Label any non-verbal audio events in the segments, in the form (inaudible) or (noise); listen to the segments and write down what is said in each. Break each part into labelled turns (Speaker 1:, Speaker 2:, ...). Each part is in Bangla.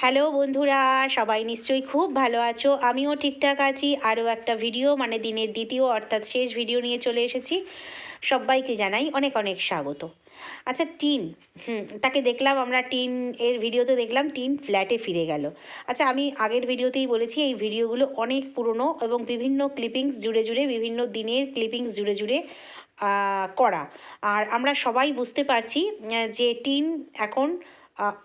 Speaker 1: হ্যালো বন্ধুরা, সবাই নিশ্চয়ই খুব ভালো আছো। আমিও ঠিকঠাক আছি। আরও একটা ভিডিও মানে দিনের দ্বিতীয় অর্থাৎ শেষ ভিডিও নিয়ে চলে এসেছি। সবাইকে জানাই অনেক অনেক স্বাগত। আচ্ছা টিন, হুম, তাকে দেখলাম আমরা টিন এর ভিডিওতে দেখলাম, টিন ফ্ল্যাটে ফিরে গেল। আচ্ছা আমি আগের ভিডিওতেই বলেছি, এই ভিডিওগুলো অনেক পুরনো এবং বিভিন্ন ক্লিপিংস জুড়ে জুড়ে, বিভিন্ন দিনের ক্লিপিংস জুড়ে জুড়ে করা। আর আমরা সবাই বুঝতে পারছি যে টিন এখন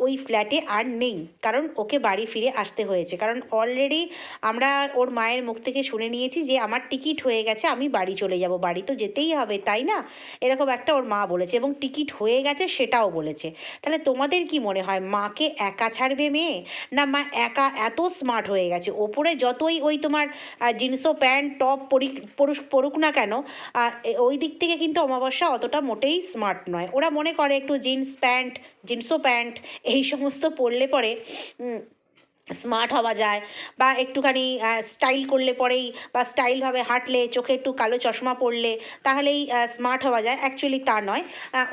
Speaker 1: ওই ফ্ল্যাটে আর নেই। কারণ ওকে বাড়ি ফিরে আসতে হয়েছে। কারণ অলরেডি আমরা ওর মায়ের মুখ থেকে শুনে নিয়েছি যে, আমার টিকিট হয়ে গেছে, আমি বাড়ি চলে যাব। বাড়ি তো যেতেই হবে, তাই না? এরকম একটা ওর মা বলেছে এবং টিকিট হয়ে গেছে সেটাও বলেছে। তাহলে তোমাদের কি মনে হয়, মাকে একা ছাড়বে মেয়ে? না মা একা এত স্মার্ট হয়ে গেছে? ওপরে যতই ওই তোমার জিন্সও প্যান্ট টপ পরি পরুক না কেন ওই দিক থেকে কিন্তু অমাবস্যা অতটা মোটেই স্মার্ট নয়। ওরা মনে করে একটু জিন্স প্যান্ট জিন্সও প্যান্ট এই সমস্ত পড়লে পরে স্মার্ট হওয়া যায় বা একটুখানি স্টাইল করলে পরেই বা স্টাইলভাবে হাঁটলে, চোখে একটু কালো চশমা পরলে তাহলেই স্মার্ট হওয়া যায়। অ্যাকচুয়ালি তা নয়।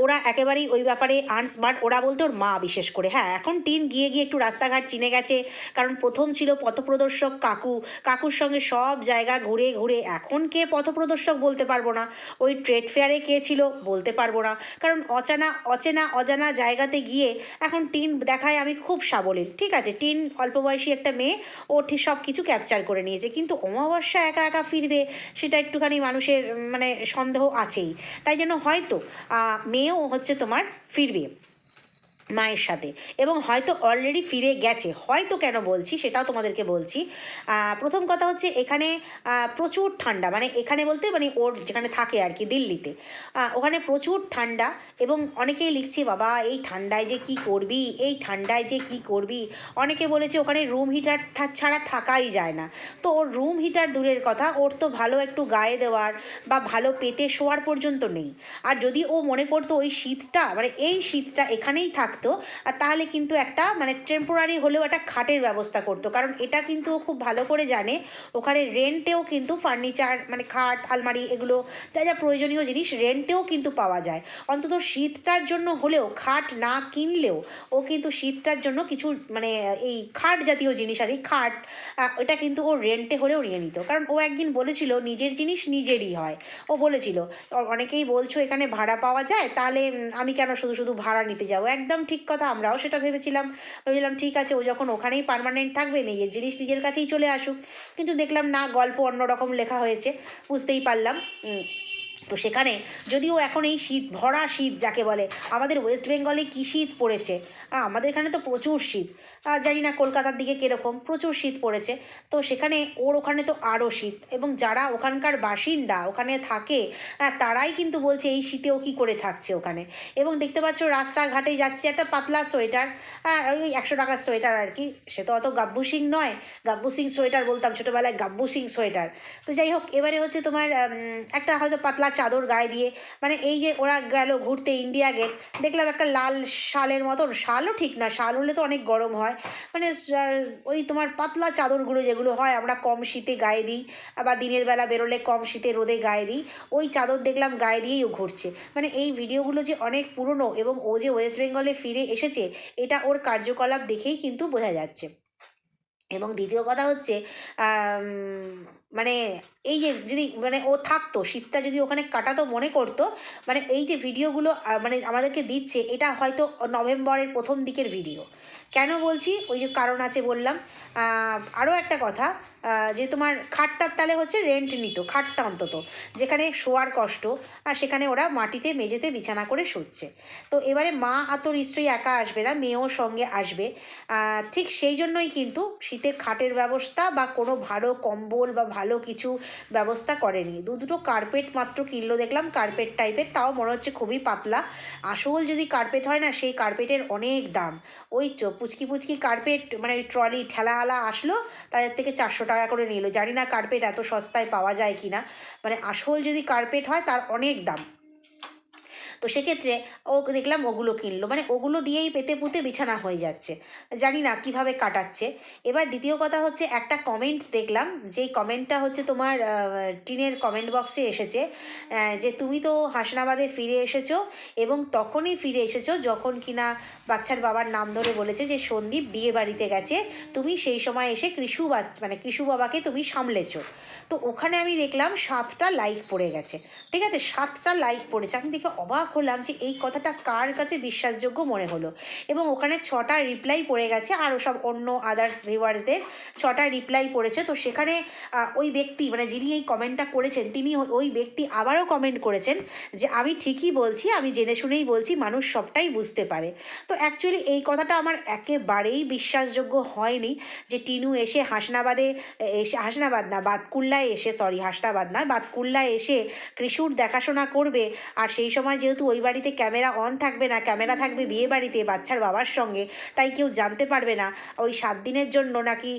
Speaker 1: ওরা একেবারেই ওই ব্যাপারে আনস্মার্ট ওরা বলতে ওর মা বিশেষ করে। হ্যাঁ এখন টিন গিয়ে গিয়ে একটু রাস্তাঘাট চিনে গেছে, কারণ প্রথম ছিল পথপ্রদর্শক কাকু। কাকুর সঙ্গে সব জায়গা ঘুরে ঘুরে এখন কে পথপ্রদর্শক বলতে পারব না? ওই ট্রেড ফেয়ারে কে ছিল বলতে পারব না। কারণ অচানা, অচেনা, অজানা জায়গাতে গিয়ে এখন টিন দেখায় আমি খুব সাবলীল। ঠিক আছে, টিন অল্প বয়সী একটা মেয়ে, ও ঠিক সব কিছু ক্যাপচার করে নিয়েছে। কিন্তু অমাবস্যা একা একা ফিরবে, সেটা একটুখানি মানুষের মানে সন্দেহ আছেই। তাই জন্য হয়তো মেয়েও হচ্ছে তোমার ফিরবে। মায়ের সাথে। এবং হয়তো অলরেডি ফিরে গেছে। হয়তো কেন বলছি, সেটাও তোমাদেরকে বলছি। প্রথম কথা হচ্ছে এখানে প্রচুর ঠান্ডা। মানে এখানে বলতে মানে ওর যেখানে থাকে আর কি, দিল্লিতে। ওখানে প্রচুর ঠান্ডা এবং অনেকেই লিখছে, বাবা, এই ঠান্ডায় যে কি করবি? এই ঠান্ডায় যে কি করবি? অনেকে বলেছে, ওখানে রুম হিটার ছাড়া থাকাই যায় না। তো ওর রুম হিটার দূরের কথা, ওর তো ভালো একটু গায়ে দেওয়ার বা ভালো পেতে শোয়ার পর্যন্ত নেই। আর যদি ও মনে করতো ওই শীতটা মানে এই শীতটা এখানেই থাকতো, আর তাহলে কিন্তু একটা মানে টেম্পোরারি হলেও একটা খাটের ব্যবস্থা করতো। কারণ এটা কিন্তু খুব ভালো করে জানে, ওখানে রেন্টেও কিন্তু ফার্নিচার মানে খাট, আলমারি এগুলো যা যা প্রয়োজনীয় জিনিস রেন্টেও কিন্তু পাওয়া যায়। অন্তত শীতটার জন্য হলেও, খাট না কিনলেও ও কিন্তু শীতটার জন্য কিছু মানে এই খাট জাতীয় জিনিস আর এই খাট এটা কিন্তু ও রেন্টে হলেও নিয়ে নিত। কারণ ও একদিন বলেছিল, নিজের জিনিস নিজেরই হয়। ও বলেছিল অনেকেই বলছো এখানে ভাড়া পাওয়া যায়, তাহলে আমি কেন শুধু শুধু ভাড়া নিতে যাব? একদম ঠিক কথা, আমরাও সেটা ভেবেছিলাম। ভেবেছিলাম, ঠিক আছে, ও যখন ওখানেই পারমানেন্ট থাকবে, নিজের জিনিস নিজের কাছেই চলে আসুক। কিন্তু দেখলাম, না, গল্প অন্যরকম লেখা হয়েছে, বুঝতেই পারলাম। তো সেখানে যদিও এখন এই শীত, ভরা শীত যাকে বলে, আমাদের ওয়েস্ট বেঙ্গলে কী শীত পড়েছে? আমাদের এখানে তো প্রচুর শীত। জানি না কলকাতার দিকে কীরকম, প্রচুর শীত পড়েছে। তো সেখানে ওর ওখানে তো আরও শীত। এবং যারা ওখানকার বাসিন্দা, ওখানে থাকে তারাই কিন্তু বলছে এই শীতেও কী করে থাকছে ওখানে। এবং দেখতে পাচ্ছ রাস্তাঘাটে যাচ্ছে একটা পাতলা সোয়েটার ওই একশো টাকার সোয়েটার আর কি। সে তো অত গাব্বু সিং নয়, গাব্বু সিং সোয়েটার বলতাম ছোটোবেলায়, গাব্বু সিং সোয়েটার। তো যাই হোক, এবারে হচ্ছে তোমার একটা হয়তো পাতলা চাদর গায়ে দিয়ে মানে এই যে ওরা গেল ঘুরতে ইন্ডিয়া গেট দেখলাম একটা লাল শালের মতন, শালও ঠিক না, শাল হলে তো অনেক গরম হয় মানে ওই তোমার পাতলা চাদরগুলো যেগুলো হয় আমরা কম শীতে গায়ে দিই, আবার দিনের বেলা বেরোলে কম শীতে রোদে গায়ে দিই, ওই চাদর দেখলাম গায়ে দিয়েই ও ঘুরছে মানে এই ভিডিওগুলো যে অনেক পুরনো এবং ও যে ওয়েস্ট বেঙ্গলে ফিরে এসেছে, এটা ওর কার্যকলাপ দেখেই কিন্তু বোঝা যাচ্ছে, এবং দ্বিতীয় কথা হচ্ছে মানে এই যে যদি মানে ও থাকতো, শীতটা যদি ওখানে কাটাতো মনে করতো মানে এই যে ভিডিওগুলো মানে আমাদেরকে দিচ্ছে, এটা হয়তো নভেম্বরের প্রথম দিকের ভিডিও। কেন বলছি? ওই যে কারণ আছে বললাম। আরও একটা কথা যে তোমার খাটটার তালে হচ্ছে রেন্ট নিত, খাটটা অন্তত। যেখানে শোয়ার কষ্ট, আর সেখানে ওরা মাটিতে মেঝেতে বিছানা করে শুচ্ছে। তো এবারে মা আর তো নিশ্চয়ই একা আসবে না, মেয়েও সঙ্গে আসবে। ঠিক সেই জন্যই কিন্তু শীতের খাটের ব্যবস্থা বা কোনো ভালো কম্বল বা ভালো কিছু ব্যবস্থা করেনি। দু দুটো কার্পেট মাত্র কিনলো দেখলাম কার্পেট টাইপের তাও মনে হচ্ছে খুবই পাতলা। আসল যদি কার্পেট হয় না, সেই কার্পেটের অনেক দাম। ওই পুচকি পুচকি কার্পেট মানে ওই ট্রলি ঠেলাওয়ালা আসলো, তাদের থেকে চারশো টাকা করে নিল। জানি না কার্পেট এত সস্তায় পাওয়া যায় কি না মানে আসল যদি কার্পেট হয়, তার অনেক দাম। তো সেক্ষেত্রে ও দেখলাম ওগুলো কিনলো। মানে ওগুলো দিয়েই পেতে পুঁতে বিছানা হয়ে যাচ্ছে। জানি না কীভাবে কাটাচ্ছে। এবার দ্বিতীয় কথা হচ্ছে একটা কমেন্ট দেখলাম, যেই কমেন্টটা হচ্ছে তোমার টিনের কমেন্ট বক্সে এসেছে যে তুমি তো হাসনাবাদে ফিরে এসেছ এবং তখনই ফিরে এসেছ যখন কিনা বাচ্চার বাবার নাম ধরে বলেছে যে সন্দীপ বিয়ে বাড়িতে গেছে, তুমি সেই সময় এসে কৃষু বাচ্চা মানে কৃষু বাবাকে তুমি সামলেছো। তো ওখানে আমি দেখলাম সাতটা লাইক পড়ে গেছে। ঠিক আছে? সাতটা লাইক পড়েছে। আমি দেখে অবাক হলাম যে এই কথাটা কার কাছে বিশ্বাসযোগ্য মনে হলো। এবং ওখানে ছটা রিপ্লাই পড়ে গেছে আরও সব অন্য আদার্স ভিউয়ার্সদের ছটা রিপ্লাই পড়েছে। তো সেখানে ওই ব্যক্তি মানে যিনি এই কমেন্টটা করেছেন, তিনি ওই- ব্যক্তি আবারও কমেন্ট করেছেন যে, আমি ঠিকই বলছি, আমি জেনে শুনেই বলছি, মানুষ সবটাই বুঝতে পারে। তো অ্যাকচুয়ালি এই কথাটা আমার একেবারেই বিশ্বাসযোগ্য হয়নি যে টিনু এসে হাসনাবাদে এসে, হাসনাবাদ না, বাতকুল্লায় এসে সরি হাসনাবাদ না বাতকুল্লায় এসে কৃষুর দেখাশোনা করবে। আর সেই সময় যেহেতু ওই বাড়িতে ক্যামেরা অন থাকবে না, ক্যামেরা থাকবে বিয়ে বাড়িতে বাচ্চার বাবার সঙ্গে, তাই কেউ জানতে পারবে না। ওই সাত দিনের জন্য নাকি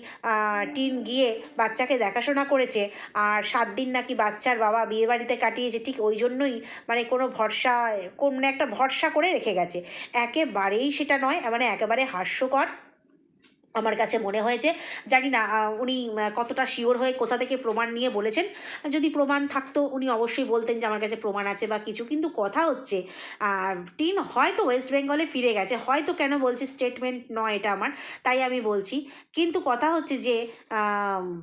Speaker 1: টিন গিয়ে বাচ্চাকে দেখাশোনা করেছে, আর সাত দিন নাকি বাচ্চার বাবা বিয়ে বাড়িতে কাটিয়েছে, ঠিক ওই জন্যই মানে কোনো ভরসা, কোন একটা ভরসা করে রেখে গেছে। একেবারেই সেটা নয় মানে একেবারে হাস্যকর। আমার কাছে মনে হয়েছে। জানি না উনি কতটা শিওর হয়ে কোথা থেকে প্রমাণ নিয়ে বলেছেন। যদি প্রমাণ থাকতো, উনি অবশ্যই বলতেন যে আমার কাছে প্রমাণ আছে বা কিছু। কিন্তু কথা হচ্ছে টিন হয়তো ওয়েস্ট বেঙ্গলে ফিরে গেছে। হয়তো কেন বলছি স্টেটমেন্ট নয় এটা আমার, তাই আমি বলছি। কিন্তু কথা হচ্ছে যে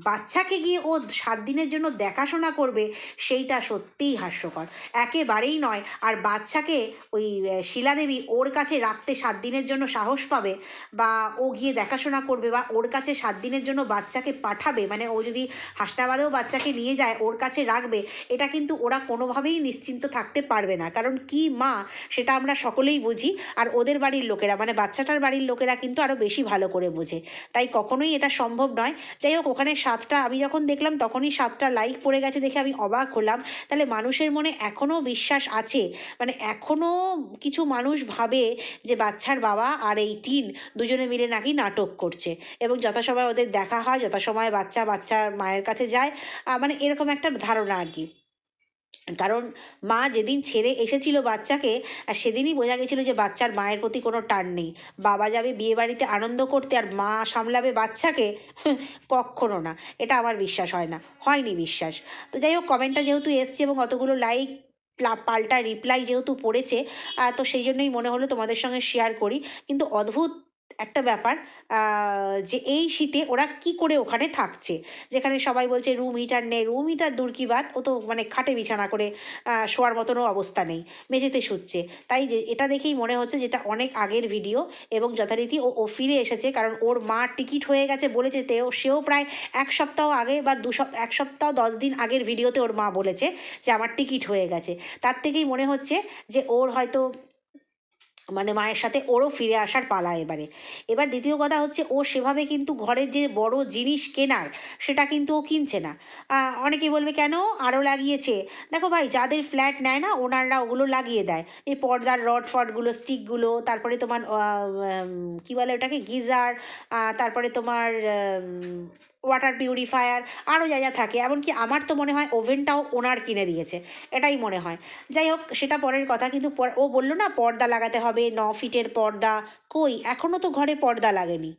Speaker 1: বাচ্চাকে গিয়ে ও সাত দিনের জন্য দেখাশোনা করবে, সেইটা সত্যিই হাস্যকর। একেবারেই নয়। আর বাচ্চাকে ওই শিলাদেবী ওর কাছে রাখতে সাত দিনের জন্য সাহস পাবে, বা ও গিয়ে দেখাশোনা করবে বা ওর কাছে সাত দিনের জন্য বাচ্চাকে পাঠাবে মানে ও যদি হাসনাবাদেও বাচ্চাকে নিয়ে যায়, ওর কাছে রাখবে, এটা কিন্তু ওরা কোনোভাবেই নিশ্চিন্ত থাকতে পারবে না। কারণ কি মা, সেটা আমরা সকলেই বুঝি, আর ওদের বাড়ির লোকেরা মানে বাচ্চাটার বাড়ির লোকেরা কিন্তু আরও বেশি ভালো করে বোঝে। তাই কখনোই এটা সম্ভব নয়। যাই হোক, ওখানে সাতটা, আমি যখন দেখলাম তখনই সাতটা লাইক পড়ে গেছে দেখে আমি অবাক হলাম। তাহলে মানুষের মনে এখনও বিশ্বাস আছে? মানে এখনও কিছু মানুষ ভাবে যে বাচ্চার বাবা আর এই টিন দুজনে মিলে নাকি নাটক করছে। এবং যথাসময় ওদের দেখা হয়, যথাসময় বাচ্চা বাচ্চার মায়ের কাছে যায় মানে এরকম একটা ধারণা আর কি। কারণ মা যেদিন ছেড়ে এসেছিল বাচ্চাকে আর সেদিনই বোঝা গেছিল যে বাচ্চার মায়ের প্রতি কোনো টান নেই। বাবা যাবে বিয়ে বাড়িতে আনন্দ করতে আর মা সামলাবে বাচ্চাকে কখনো না। এটা আমার বিশ্বাস হয় না। হয়নি বিশ্বাস। তো যাই হোক কমেন্টটা যেহেতু এসছে এবং অতগুলো লাইক পাল্টা রিপ্লাই যেহেতু পড়েছে তো সেই জন্যই মনে হলো তোমাদের সঙ্গে শেয়ার করি। কিন্তু অদ্ভুত একটা ব্যাপার যে এই শীতে ওরা কি করে ওখানে থাকছে? যেখানে সবাই বলছে রুম হিটার নেই রুম হিটার দূর কি বাদ ও তো মানে খাটে বিছানা করে শোয়ার মতনও অবস্থা নেই, মেঝেতে শুচ্ছে। তাই যে এটা দেখেই মনে হচ্ছে যেটা অনেক আগের ভিডিও এবং যথারীতি ও ও ফিরে এসেছে কারণ ওর মা টিকিট হয়ে গেছে বলেছে, তেও, সেও প্রায় এক সপ্তাহ আগে বা দু সপ্তাহ এক সপ্তাহ দশ দিন আগের ভিডিওতে ওর মা বলেছে যে, আমার টিকিট হয়ে গেছে। তার থেকেই মনে হচ্ছে যে, ওর হয়তো মানে মায়ের সাথে ওরও ফিরে আসার পালা এবারে। এবার দ্বিতীয় কথা হচ্ছে ও সেভাবে কিন্তু ঘরের যে বড় জিনিস কেনার সেটা কিন্তু ও কিনছে না। আহ, অনেকেই বলবে কেন? আরও লাগিয়েছে? দেখো ভাই যাদের ফ্ল্যাট নেয় না ওনাররা ওগুলো লাগিয়ে দেয়। এই পর্দার রড ফডগুলো স্টিকগুলো তারপরে তোমার কী বলে ওটাকে গিজার তারপরে তোমার ওয়াটার পিউরিফায়ার আরও যা যা থাকে। এমনকি আমার তো মনে হয় ওভেনটাও ওনার কিনে দিয়েছে। এটাই মনে হয়। যাই হোক, সেটা পরের কথা। কিন্তু ও বলল না, পর্দা লাগাতে হবে, ন ফিটের পর্দা কই? এখনও তো ঘরে পর্দা লাগেনি।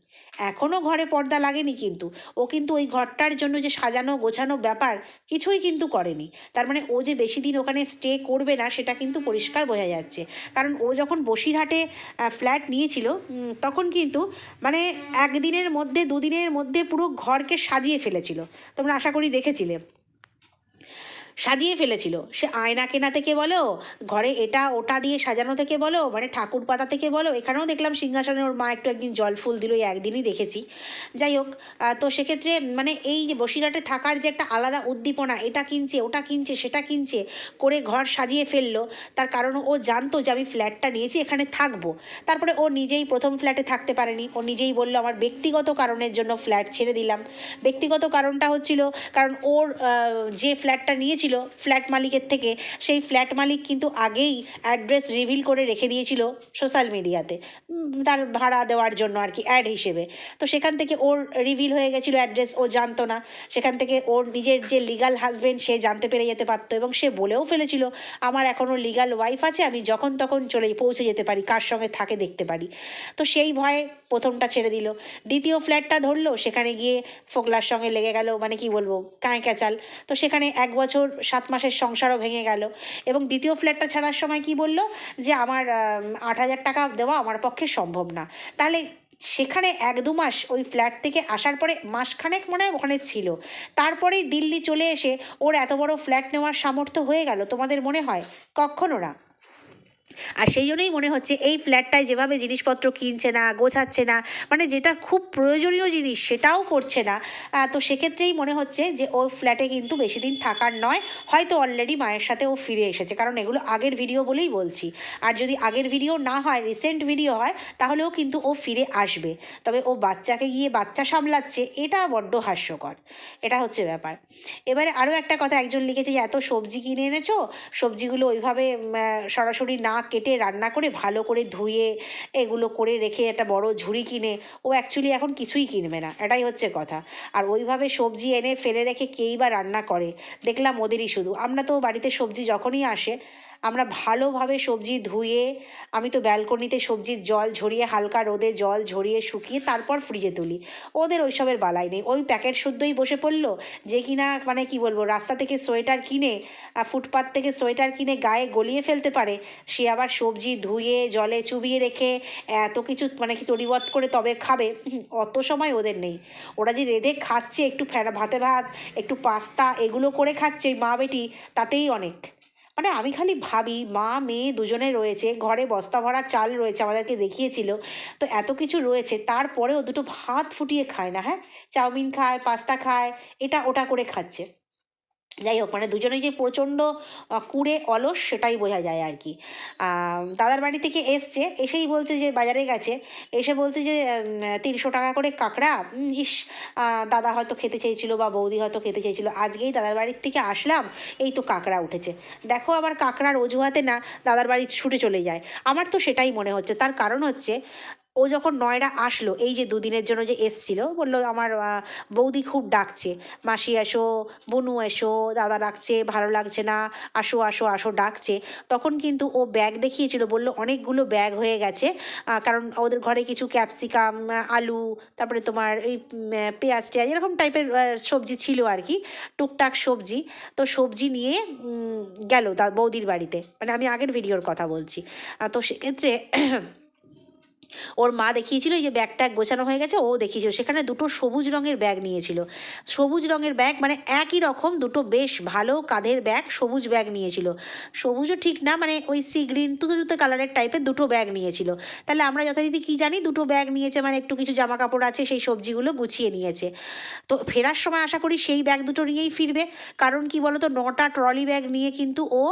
Speaker 1: এখনও ঘরে পর্দা লাগেনি কিন্তু। ও কিন্তু ওই ঘরটার জন্য যে সাজানো গোছানো ব্যাপার কিছুই কিন্তু করেনি। তার মানে ও যে বেশি দিন ওখানে স্টে করবে না, সেটা কিন্তু পরিষ্কার বোঝা যাচ্ছে। কারণ ও যখন বসিরহাটে ফ্ল্যাট নিয়েছিল তখন কিন্তু মানে একদিনের মধ্যে, দুদিনের মধ্যে পুরো ঘরকে সাজিয়ে ফেলেছিল। তোমরা আশা করি দেখেছিলে। সাজিয়ে ফেলেছিল। সে আয়না কেনা থেকে বলো, ঘরে এটা ওটা দিয়ে সাজানো থেকে বলো মানে ঠাকুর পাতা থেকে বলো, এখানেও দেখলাম সিংহাসনে ওর মা একটু একদিন জল ফুল দিল একদিনই দেখেছি। যাই হোক তো সেক্ষেত্রে মানে এই যে বসিরহাটে থাকার যে একটা আলাদা উদ্দীপনা, এটা কিনছে, ওটা কিনছে, সেটা কিনছে, করে ঘর সাজিয়ে ফেলল, তার কারণ ও জানতো যে আমি ফ্ল্যাটটা নিয়েছি, এখানে থাকব। তারপরে ও নিজেই প্রথম ফ্ল্যাটে থাকতে পারেনি, ও নিজেই বলল, আমার ব্যক্তিগত কারণের জন্য ফ্ল্যাট ছেড়ে দিলাম। ব্যক্তিগত কারণটা হচ্ছিল, কারণ ওর যে ফ্ল্যাটটা নিয়েছিল নিয়েছিল ফ্ল্যাট মালিকের থেকে। সেই ফ্ল্যাট মালিক কিন্তু আগেই অ্যাড্রেস রিভিল করে রেখে দিয়েছিল সোশ্যাল মিডিয়াতে তার ভাড়া দেওয়ার জন্য আর কি অ্যাড হিসেবে। তো সেখান থেকে ওর রিভিল হয়ে গেছিল অ্যাড্রেস ও জানতো না। সেখান থেকে ওর নিজের যে লিগাল হাজবেন্ড সে জানতে পেরে যেতে পারতো এবং সে বলেও ফেলেছিল, আমার এখনও লিগাল ওয়াইফ আছে, আমি যখন তখন চলে পৌঁছে যেতে পারি, কার সঙ্গে থাকে দেখতে পারি। তো সেই ভয়ে প্রথমটা ছেড়ে দিল। দ্বিতীয় ফ্ল্যাটটা ধরলো, সেখানে গিয়ে ফোকলার সঙ্গে লেগে গেল মানে কি বলব কাঁয় ক্যাচাল তো সেখানে এক বছর সাত মাসের সংসারও ভেঙে গেল। এবং দ্বিতীয় ফ্ল্যাটটা ছাড়ার সময় কি বলল? যে আমার আট হাজার টাকা দেওয়া আমার পক্ষে সম্ভব না। তাহলে সেখানে এক দু মাস ওই ফ্ল্যাট থেকে আসার পরে মাসখানেক মনে হয় ওখানে ছিল। তারপরেই দিল্লি চলে এসে ওর এত বড় ফ্ল্যাট নেওয়ার সামর্থ্য হয়ে গেল, তোমাদের মনে হয়? কখনো না। আর সেই জন্যই মনে হচ্ছে এই ফ্ল্যাটটায় যেভাবে জিনিসপত্র কিনছে না, গোছাচ্ছে না মানে যেটা খুব প্রয়োজনীয় জিনিস সেটাও করছে না তো সেক্ষেত্রেই মনে হচ্ছে যে ওই ফ্ল্যাটে কিন্তু বেশি দিন থাকার নয়, হয়তো অলরেডি মায়ের সাথে ও ফিরে এসেছে, কারণ এগুলো আগের ভিডিও বলেই বলছি। আর যদি আগের ভিডিও না হয় রিসেন্ট ভিডিও হয় তাহলেও কিন্তু ও ফিরে আসবে। তবে ও বাচ্চাকে গিয়ে বাচ্চা সামলাচ্ছে, এটা বড্ড হাস্যকর, এটা হচ্ছে ব্যাপার। এবারে আরও একটা কথা, একজন লিখেছে যে, এত সবজি কিনে এনেছো? সবজিগুলো ওইভাবে সরাসরি না কেটে রান্না করে ভালো করে ধুয়ে এগুলো করে রেখে একটা বড় ঝুড়ি কিনে, ও অ্যাকচুয়ালি এখন কিছুই কিনবে না, এটাই হচ্ছে কথা। আর ওইভাবে সবজি এনে ফেলে রেখে কেই বা রান্না করে, দেখলাম ওদেরই শুধু। আমরা তো বাড়িতে সবজি যখনই আসে আমরা ভালোভাবে সবজি ধুয়ে, আমি তো ব্যালকনিতে সবজির জল ঝরিয়ে, হালকা রোদে জল ঝরিয়ে শুকিয়ে তারপর ফ্রিজে তুলি। ওদের ওইসবের বালাই নেই। ওই প্যাকেট শুদ্ধই বসে পড়ল যে কিনা মানে কি বলব, রাস্তা থেকে সোয়েটার কিনে ফুটপাত থেকে সোয়েটার কিনে গায়ে গলিয়ে ফেলতে পারে। সে আবার সবজি ধুয়ে, জলে চুবিয়ে রেখে, এত কিছু মানে কি তরিবত করে তবে খাবে? (clears throat) অত সময় ওদের নেই। ওরা যে রেঁধে খাচ্ছে, একটু ফেনা ভাতে ভাত, একটু পাস্তা, এগুলো করে খাচ্ছে মা বেটি তাতেই অনেক। মানে আমি খালি ভাবি, মা, মেয়ে দুজনে রয়েছে, ঘরে বস্তা ভরা চাল রয়েছে আমাদেরকে দেখিয়েছিল, তো এত কিছু রয়েছে, তারপরেও দুটো ভাত ফুটিয়ে খায় না হ্যাঁ? চাউমিন খায়, পাস্তা খায়, এটা ওটা করে খাচ্ছে। যাই হোক মানে দুজনেই যে প্রচণ্ড কুঁড়ে, অলস, সেটাই বোঝা যায় আর কি। দাদার বাড়ি থেকে এসছে, এসেই বলছে যে বাজারে গেছে, এসে বলছে যে তিনশো টাকা করে কাঁকড়া ইস দাদা হয়তো খেতে চেয়েছিল বা বৌদি হয়তো খেতে চেয়েছিল, আজকেই দাদার বাড়ির থেকে আসলাম, এই তো কাঁকড়া উঠেছে। দেখো আবার কাঁকড়ার অজুহাতে না দাদার বাড়ি ছুটে চলে যায়। আমার তো সেটাই মনে হচ্ছে, তার কারণ হচ্ছে ও যখন নয়ডা আসলো, এই যে দুদিনের জন্য যে এসছিল, বলল, আমার বৌদি খুব ডাকছে। মাসি এসো, বনু এসো, দাদা ডাকছে, ভালো লাগছে না, আসো আসো আসো, ডাকছে। তখন কিন্তু ও ব্যাগ দেখিয়েছিল, বলল, অনেকগুলো ব্যাগ হয়ে গেছে। কারণ ওদের ঘরে কিছু ক্যাপসিকাম, আলু, তারপরে তোমার এই পেঁয়াজ টেয়াজ, এরকম টাইপের সবজি ছিল আর কি, টুকটাক সবজি। তো সবজি নিয়ে গেল দা বৌদির বাড়িতে। মানে আমি আগের ভিডিওর কথা বলছি। তো সেক্ষেত্রে ওর মা দেখিয়েছিল যে ব্যাগ ট্যাগ গোছানো হয়ে গেছে, ও দেখিয়েছিল। সেখানে দুটো সবুজ রঙের ব্যাগ নিয়েছিল। সবুজ রঙের ব্যাগ মানে একই রকম দুটো বেশ ভালো কাঁধের ব্যাগ সবুজ ব্যাগ নিয়েছিল। সবুজও ঠিক না মানে ওই সি গ্রিন, তুতো তুতো কালারের টাইপের দুটো ব্যাগ নিয়েছিল। তাহলে আমরা যথারীতি কী জানি, দুটো ব্যাগ নিয়েছে মানে একটু কিছু জামা কাপড় আছে, সেই সবজিগুলো গুছিয়ে নিয়েছে। তো ফেরার সময় আশা করি সেই ব্যাগ দুটো নিয়েই ফিরবে। কারণ কি বলো তো নটা ট্রলি ব্যাগ নিয়ে কিন্তু ও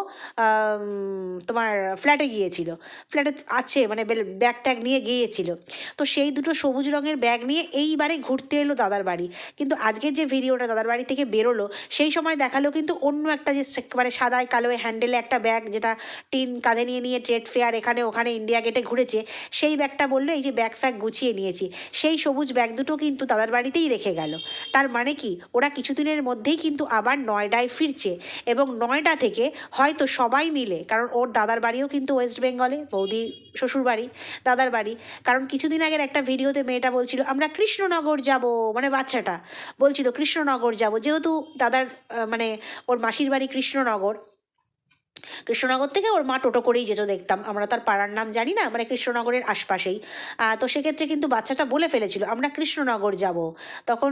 Speaker 1: তোমার ফ্ল্যাটে গিয়েছিল। ফ্ল্যাটে আছে মানে ব্যাগ ট্যাগ নিয়ে গিয়েছিল। তো সেই দুটো সবুজ রঙের ব্যাগ নিয়ে এইবারে ঘুরতে এলো দাদার বাড়ি। কিন্তু আজকের যে ভিডিওটা দাদার বাড়ি থেকে বেরোলো, সেই সময় দেখাল কিন্তু অন্য একটা যে মানে সাদায় কালো হ্যান্ডেলে একটা ব্যাগ যেটা টিন কাঁধে নিয়ে নিয়ে ট্রেড ফেয়ার এখানে ওখানে ইন্ডিয়া গেটে ঘুরেছে, সেই ব্যাগটা বলল, এই যে ব্যাগ ফ্যাগ গুছিয়ে নিয়েছি। সেই সবুজ ব্যাগ দুটো কিন্তু দাদার বাড়িতেই রেখে গেল। তার মানে কি, ওরা কিছুদিনের মধ্যেই কিন্তু আবার নয়ডায় ফিরছে এবং নয়ডা থেকে হয়তো সবাই মিলে, কারণ ওর দাদার বাড়িও কিন্তু ওয়েস্ট বেঙ্গলে বৌদি শ্বশুর বাড়ি দাদার বাড়ি কারণ কিছুদিন আগের একটা ভিডিওতে মেয়েটা বলছিল, আমরা কৃষ্ণনগর যাব। মানে বাচ্চাটা বলছিল, কৃষ্ণনগর যাব। যেহেতু দাদার মানে ওর মাসির বাড়ি কৃষ্ণনগর কৃষ্ণনগর থেকে ওর মা টোটো করেই যেত দেখতাম। আমরা তার পাড়ার নাম জানি না মানে কৃষ্ণনগরের আশপাশেই। তো সেক্ষেত্রে কিন্তু বাচ্চাটা বলে ফেলেছিল, আমরা কৃষ্ণনগর যাব। তখন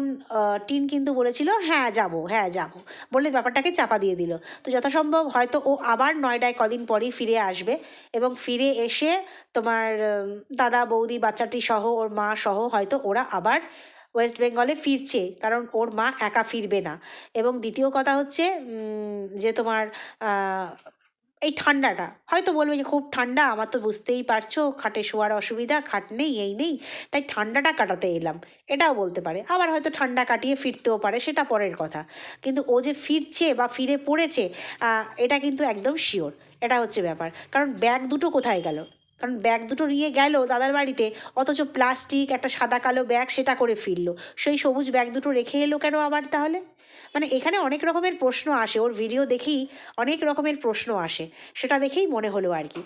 Speaker 1: টিন কিন্তু বলেছিল হ্যাঁ যাব হ্যাঁ যাব। বলে ব্যাপারটাকে চাপা দিয়ে দিল। তো যথাসম্ভব হয়তো ও আবার নয়ডায় কদিন পরেই ফিরে আসবে এবং ফিরে এসে তোমার দাদা, বৌদি, বাচ্চাটি সহ ওর মা সহ হয়তো ওরা আবার ওয়েস্ট বেঙ্গলে ফিরছে, কারণ ওর মা একা ফিরবে না। এবং দ্বিতীয় কথা হচ্ছে যে তোমার এই ঠান্ডাটা। হয়তো বলবে যে, খুব ঠান্ডা, আমার তো বুঝতেই পারছ, খাটে শোয়ার অসুবিধা, খাট নেই, এই নেই। তাই ঠান্ডাটা কাটাতে এলাম। এটাও বলতে পারে। আবার হয়তো ঠান্ডা কাটিয়ে ফিরতেও পারে, সেটা পরের কথা। কিন্তু ও যে ফিরছে বা ফিরে পড়েছে এটা কিন্তু একদম শিওর এটা হচ্ছে ব্যাপার। কারণ ব্যাগ দুটো কোথায় গেল? কারণ ব্যাগ দুটো নিয়ে গেল দাদার বাড়িতে, অথচ প্লাস্টিক একটা সাদা কালো ব্যাগ সেটা করে ফিরল। সেই সবুজ ব্যাগ দুটো রেখে এলো কেন আবার তাহলে? মানে এখানে অনেক রকমের প্রশ্ন আসে, ওর ভিডিও দেখেই অনেক রকমের প্রশ্ন আসে। সেটা দেখেই মনে হলো আর কি।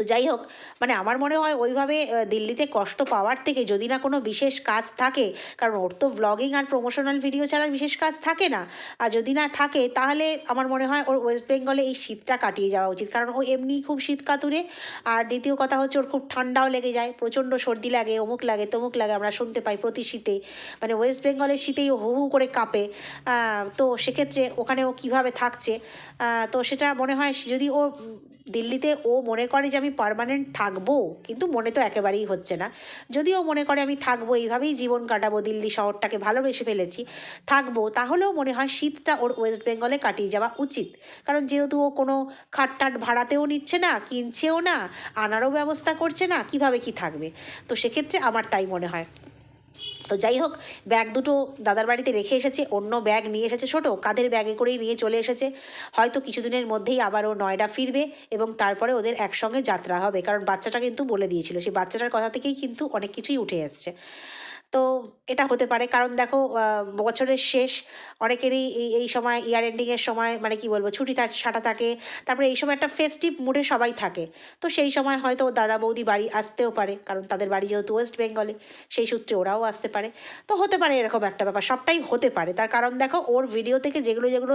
Speaker 1: তো যাই হোক মানে আমার মনে হয় ওইভাবে দিল্লিতে কষ্ট পাওয়ার থেকে যদি না কোনো বিশেষ কাজ থাকে, কারণ ওর তো ব্লগিং আর প্রমোশনাল ভিডিও ছাড়া বিশেষ কাজ থাকে না, আর যদি না থাকে, তাহলে আমার মনে হয় ওর ওয়েস্ট বেঙ্গলে এই শীতটা কাটিয়ে যাওয়া উচিত, কারণ ও এমনি খুব শীত কাতুরে আর দ্বিতীয় কথা হচ্ছে ওর খুব ঠান্ডাও লেগে যায়, প্রচণ্ড সর্দি লাগে, অমুক লাগে, তমুক লাগে, আমরা শুনতে পাই প্রতি শীতে মানে ওয়েস্ট বেঙ্গলের শীতেই ও হু হু করে কাঁপে তো সেক্ষেত্রে ওখানে ও কীভাবে থাকছে তো সেটা মনে হয় যদি ও দিল্লিতে ও মনে করে যে আমি পার্মানেন্ট থাকব, কিন্তু মনে তো একেবারেই হচ্ছে না। যদিও মনে করে আমি থাকব, এইভাবেই জীবন কাটাবো, দিল্লি শহরটাকে ভালোবেসে ফেলেছি, থাকব, তাহলেও মনে হয় শীতটা ওর ওয়েস্ট বেঙ্গলে কাটিয়ে যাওয়া উচিত। কারণ যেহেতু ও কোনো খাটটাট ভাড়াতেও নিচ্ছে না, কিনছেও না, আনারও ব্যবস্থা করছে না, কীভাবে কি থাকবে? তো সেক্ষেত্রে আমার তাই মনে হয়। তো যাই হোক ব্যাগ দুটো দাদার বাড়িতে রেখে এসেছে, অন্য ব্যাগ নিয়ে এসেছে ছোটো, কাদের ব্যাগে করেই নিয়ে চলে এসেছে। হয়তো কিছুদিনের মধ্যেই আবার ও নয়ডা ফিরবে এবং তারপরে ওদের একসঙ্গে যাত্রা হবে, কারণ বাচ্চাটা কিন্তু বলে দিয়েছিল, সেই বাচ্চাটার কথা থেকেই কিন্তু অনেক কিছুই উঠে এসছে। তো এটা হতে পারে। কারণ দেখো বছরের শেষ, অনেকেরই এই সময় ইয়ার এন্ডিংয়ের সময় মানে কি বলব, ছুটি সাটা থাকে। তারপরে এই সময় একটা ফেস্টিভ মুডে সবাই থাকে। তো সেই সময় হয়তো দাদা বৌদি বাড়ি আসতেও পারে, কারণ তাদের বাড়ি যেহেতু ওয়েস্ট বেঙ্গলে সেই সূত্রে ওরাও আসতে পারে। তো হতে পারে এরকম একটা ব্যাপার, সবটাই হতে পারে। তার কারণ দেখো, ওর ভিডিও থেকে যেগুলো যেগুলো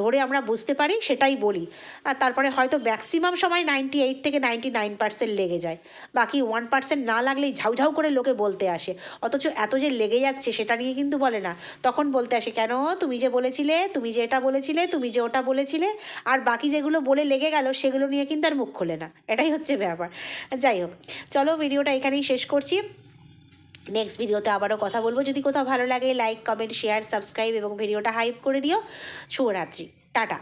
Speaker 1: ধরে আমরা বুঝতে পারি, সেটাই বলি। আর তারপরে হয়তো ম্যাক্সিমাম সময় নাইনটি এইট থেকে নাইনটি নাইন পার্সেন্ট লেগে যায়। বাকি ওয়ান পার্সেন্ট না লাগলেই ঝাউঝাউ করে লোকে বলতে আসে। অথচ এত যে লেগে যাচ্ছে সেটা নিয়ে কিন্তু বলে না। তখন বলতে আসে, কেন? তুমি যে বলেছিলে, তুমি যে এটা বলেছিলে, তুমি যে ওটা বলেছিলে, আর বাকি যেগুলো বলে লেগে গেল সেগুলো নিয়ে কিন্তু আর মুখ খোলে না। এটাই হচ্ছে ব্যাপার। যাই হোক, চলো ভিডিওটা এখানেই শেষ করছি। নেক্সট ভিডিওতে আবারও কথা বলব। যদি কোথাও ভালো লাগে লাইক কমেন্ট শেয়ার সাবস্ক্রাইব এবং ভিডিওটা হাইপ করে দিও। শুভরাত্রি। টাটা।